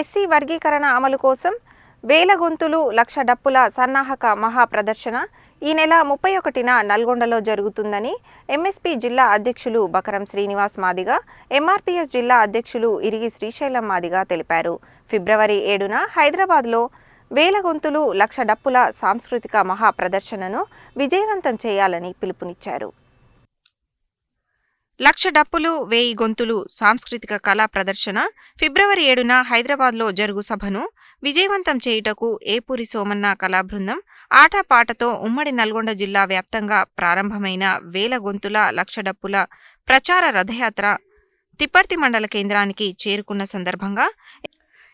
SC వర్గీకరణ అమలు కోసం వేల గొంతులు లక్ష డప్పుల సన్నాహక మహా ప్రదర్శన ఈ నెల ముప్పై ఒకటిన నల్గొండలో జరుగుతుందని ఎంఎస్పీ జిల్లా అధ్యక్షులు బకరం శ్రీనివాస్ మాదిగ ఎంఆర్పీఎస్ జిల్లా అధ్యక్షులు ఇరిగి శ్రీశైలం మాదిగ తెలిపారు. ఫిబ్రవరి ఏడున హైదరాబాద్లో వేల గొంతులు లక్ష డప్పుల సాంస్కృతిక మహా ప్రదర్శనను విజయవంతం చేయాలని పిలుపునిచ్చారు. లక్ష డప్పులు వేయి గొంతులు సాంస్కృతిక కళా ప్రదర్శన ఫిబ్రవరి ఏడున హైదరాబాద్లో జరుగు సభను విజయవంతం చేయుటకు ఏపూరి సోమన్న కళా బృందం ఆటపాటతో ఉమ్మడి నల్గొండ జిల్లా వ్యాప్తంగా ప్రారంభమైన వేల గొంతుల లక్ష డప్పుల ప్రచార రథయాత్ర తిప్పర్తి మండల కేంద్రానికి చేరుకున్న సందర్భంగా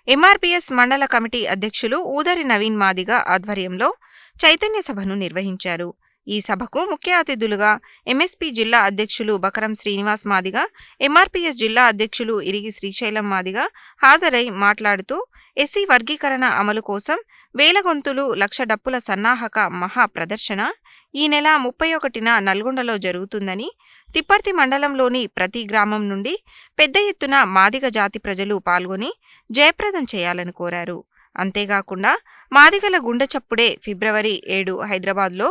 ఎంఆర్పీఎస్ మండల కమిటీ అధ్యక్షులు ఊదరి నవీన్ మాదిగ ఆధ్వర్యంలో చైతన్య సభను నిర్వహించారు. ఈ సభకు ముఖ్య అతిథులుగా ఎంఎస్పీ జిల్లా అధ్యక్షులు బకరం శ్రీనివాస్ మాదిగ ఎంఆర్పీఎస్ జిల్లా అధ్యక్షులు ఇరిగి శ్రీశైలం మాదిగ హాజరై మాట్లాడుతూ ఎస్సీ వర్గీకరణ అమలు కోసం వేల గొంతులు లక్ష డప్పుల సన్నాహక మహా ప్రదర్శన ఈ నెల ముప్పై ఒకటిన నల్గొండలో జరుగుతుందని తిప్పర్తి మండలంలోని ప్రతి గ్రామం నుండి పెద్ద ఎత్తున మాదిగ జాతి ప్రజలు పాల్గొని జయప్రదం చేయాలని కోరారు. అంతేకాకుండా మాదిగల గుండె చప్పుడే ఫిబ్రవరి ఏడు హైదరాబాద్లో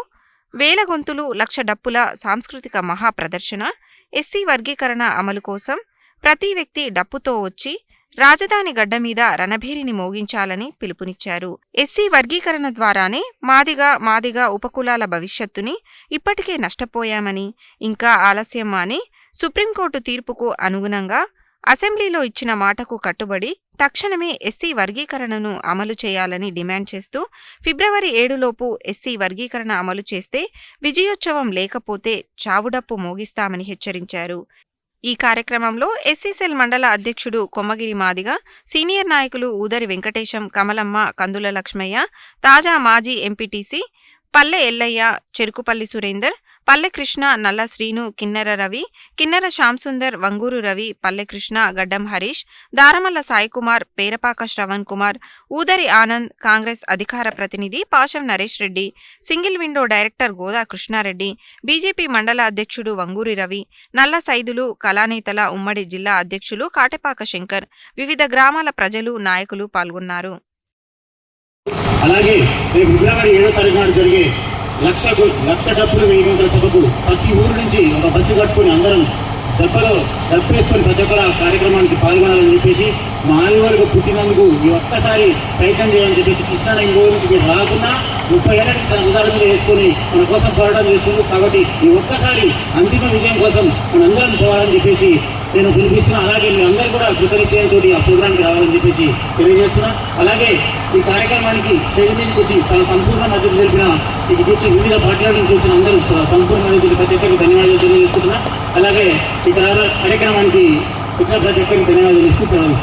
వేల గొంతులు లక్ష డప్పుల సాంస్కృతిక మహా ప్రదర్శన ఎస్సీ వర్గీకరణ అమలు కోసం ప్రతి వ్యక్తి డప్పుతో వచ్చి రాజధాని గడ్డ మీద రణభేరిని మోగించాలని పిలుపునిచ్చారు. ఎస్సీ వర్గీకరణ ద్వారానే మాదిగా మాదిగా ఉపకులాల భవిష్యత్తుని ఇప్పటికే నష్టపోయామని ఇంకా ఆలస్యం అని సుప్రీంకోర్టు తీర్పుకు అనుగుణంగా అసెంబ్లీలో ఇచ్చిన మాటకు కట్టుబడి తక్షణమే ఎస్సీ వర్గీకరణను అమలు చేయాలని డిమాండ్ చేస్తూ ఫిబ్రవరి ఏడులోపు ఎస్సీ వర్గీకరణ అమలు చేస్తే విజయోత్సవం లేకపోతే చావుడప్పు మోగిస్తామని హెచ్చరించారు. ఈ కార్యక్రమంలో ఎస్సీసెల్ మండల అధ్యక్షుడు కొమ్మగిరి మాదిగ సీనియర్ నాయకులు ఊదరి వెంకటేశం కమలమ్మ కందుల లక్ష్మయ్య తాజా మాజీ ఎంపీటీసీ పల్లె ఎల్లయ్య చెరుకుపల్లి సురేందర్ పల్లె కృష్ణ నల్ల శ్రీను కిన్నెర రవి కిన్నెర శ్యాంసుందర్ వంగూరు రవి పల్లె కృష్ణ గడ్డం హరీష్ దారమల్ల సాయికుమార్ పేరపాక శ్రవణ్ కుమార్ ఊదరి ఆనంద్ కాంగ్రెస్ అధికార ప్రతినిధి Pasham Naresh Reddy single window director Goda Krishna Reddy BJP మండల అధ్యక్షుడు వంగూరి రవి నల్ల సైదులు కళానేతల ఉమ్మడి జిల్లా అధ్యక్షులు కాటెపాక శంకర్ వివిధ గ్రామాల ప్రజలు నాయకులు పాల్గొన్నారు. అలాగే రేపు ఫిబ్రవరి ఏడో తారీఖు నాడు జరిగే లక్ష లక్ష డబ్బులు వెయ్యి గంటల సభకు ప్రతి ఊరు నుంచి ఒక బస్సు కట్టుకుని అందరం సభలో డబ్బు వేసుకొని ప్రతి ఒక్కరు ఆ కార్యక్రమానికి పాల్గొనాలని చెప్పేసి మా ఆదివారికి పుట్టినందుకు ఈ ఒక్కసారి ప్రయత్నం చేయాలని చెప్పేసి కృష్ణానది రోజు నుంచి మీరు రాకున్నా ముప్పై ఏళ్ళకి నుంచి తన ఉదాహరణ వేసుకొని మన కోసం పోరాటం చేస్తుంది కాబట్టి ఈ ఒక్కసారి అంతిమ విజయం కోసం మనందరం పోవాలని చెప్పేసి నేను పిలిపిస్తున్నా. అలాగే మీ అందరూ కూడా కృతనిశ్చయంతో ఆ ప్రోగ్రామ్కి రావాలని చెప్పేసి తెలియజేస్తున్నా. అలాగే ఈ కార్యక్రమానికి స్టేజ్ మీదకి వచ్చి చాలా సంపూర్ణ మద్దతు తెలిపిన ఇది కూర్చొని వివిధ పార్టీల నుంచి వచ్చిన అందరూ సంపూర్ణ మద్దతు ప్రతి ఒక్కరికి ధన్యవాదాలు తెలియజేసుకుంటున్నా. అలాగే ఈ కార్యక్రమానికి వచ్చిన ప్రతి ఒక్కరికి ధన్యవాదాలు తెలుసుకుంటున్నాను